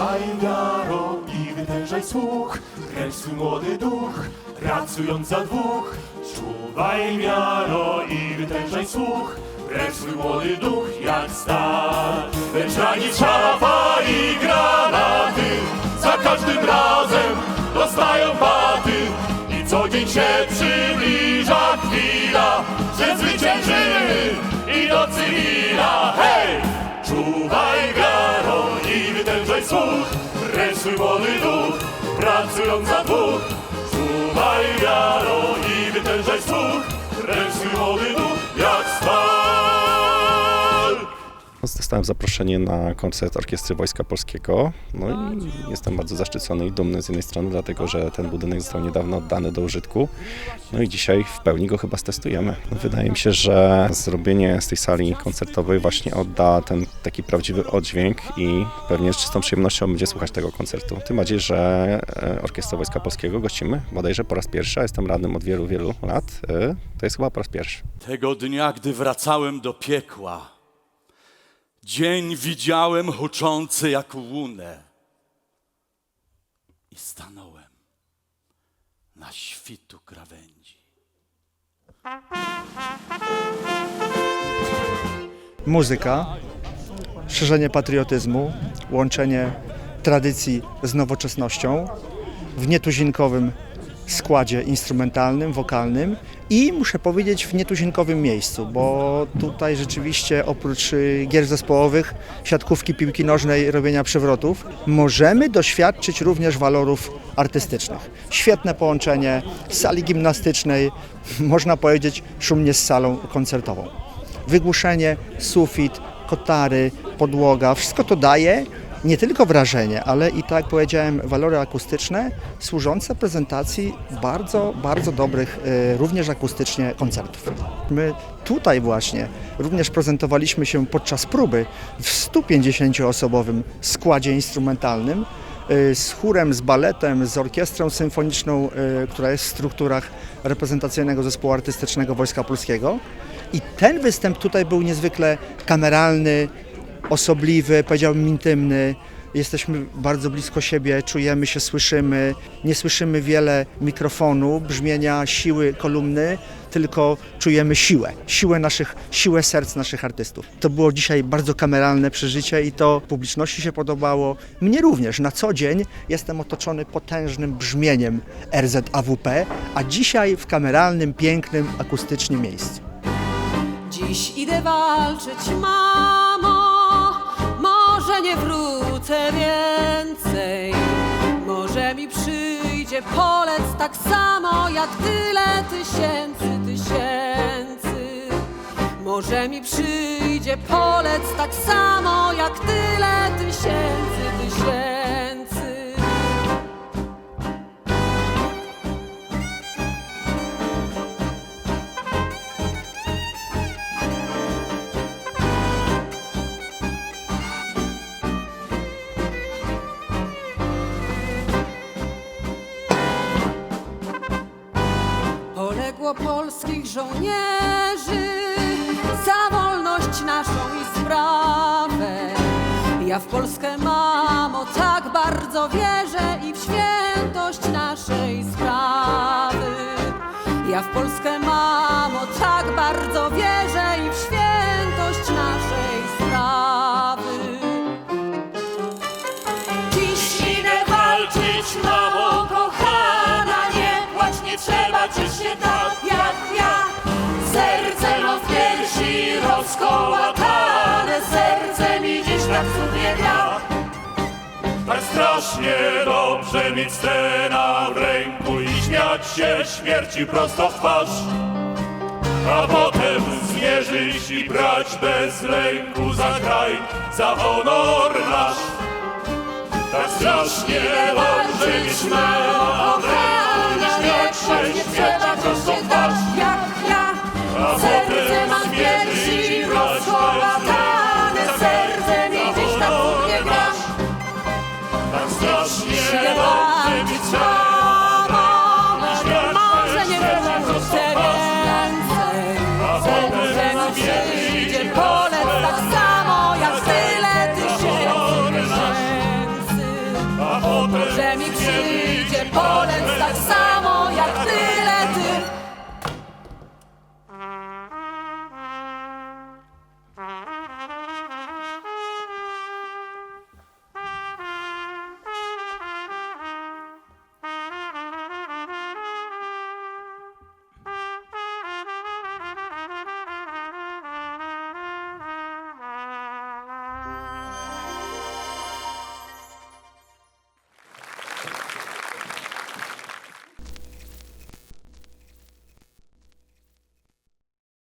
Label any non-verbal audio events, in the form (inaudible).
Czuwaj wiaro i wytężaj słuch, kręć swój młody duch, pracując za dwóch. Czuwaj wiaro i wytężaj słuch, kręć swój młody duch jak stal. Lecz rani szafa i granaty, za każdym razem dostają paty. I co dzień się przybliża chwila, że zwyciężymy i do cywila. Hej! Czuwaj słuch, ręcz swój młody duch, pracując za dwóch. Czuwaj wiaro i wytężaj słuch, ręcz swój młody duch, Dostałem zaproszenie na koncert Orkiestry Wojska Polskiego. No i jestem bardzo zaszczycony i dumny z jednej strony, dlatego że ten budynek został niedawno oddany do użytku. No i dzisiaj w pełni go chyba stestujemy. Wydaje mi się, że zrobienie z tej sali koncertowej właśnie odda ten taki prawdziwy oddźwięk i pewnie z czystą przyjemnością będzie słuchać tego koncertu. Tym bardziej, że e, Orkiestra Wojska Polskiego gościmy bodajże po raz pierwszy, a jestem radnym od wielu, wielu lat. E, To jest chyba po raz pierwszy. Tego dnia, gdy wracałem do piekła, dzień widziałem huczący jak łunę i stanąłem na świtu krawędzi. muzyka, szerzenie patriotyzmu, łączenie tradycji z nowoczesnością w nietuzinkowym składzie instrumentalnym, wokalnym i muszę powiedzieć w nietuzinkowym miejscu, bo tutaj rzeczywiście oprócz y, gier zespołowych, siatkówki, piłki nożnej, robienia przewrotów, możemy doświadczyć również walorów artystycznych. Świetne połączenie sali gimnastycznej, (laughs) można powiedzieć szumnie z salą koncertową wygłuszenie, sufit, kotary, podłoga, wszystko to daje nie tylko wrażenie, ale i tak jak powiedziałem, walory akustyczne służące prezentacji bardzo, bardzo dobrych, e, również akustycznie koncertów. My tutaj właśnie również prezentowaliśmy się podczas próby w 150-osobowym składzie instrumentalnym e, z chórem, z baletem, z orkiestrą symfoniczną, e, która jest w strukturach reprezentacyjnego zespołu artystycznego Wojska Polskiego. I ten występ tutaj był niezwykle kameralny, osobliwy, powiedziałbym intymny. Jesteśmy bardzo blisko siebie, czujemy się, słyszymy. Nie słyszymy wiele mikrofonu, brzmienia siły kolumny, tylko czujemy siłę, siłę naszych, siłę serc naszych artystów. To było dzisiaj bardzo kameralne przeżycie i to publiczności się podobało. Mnie również. Na co dzień jestem otoczony potężnym brzmieniem RZAWP, a dzisiaj w kameralnym, pięknym, akustycznym miejscu. Dziś idę walczyć, mamo, nie wrócę więcej. Może mi przyjdzie polec tak samo jak tyle tysięcy, tysięcy. Może mi przyjdzie polec tak samo jak tyle tysięcy, tysięcy. Polskich żołnierzy za wolność naszą i sprawę. Ja w Polskę, mamo, tak bardzo wierzę i w świętość naszej sprawy. Ja w Polskę, mamo, tak bardzo wierzę rozkołatane, serce mi dziś tak cudnie gra. Tak strasznie dobrze mieć scena w ręku i śmiać się śmierci prosto w twarz. A potem zmierzyć i brać bez lęku za kraj, za honor nasz. Tak strasznie dobrze mieć scena w ręku i śmiać się Strasznie Idę dobrze walczyć,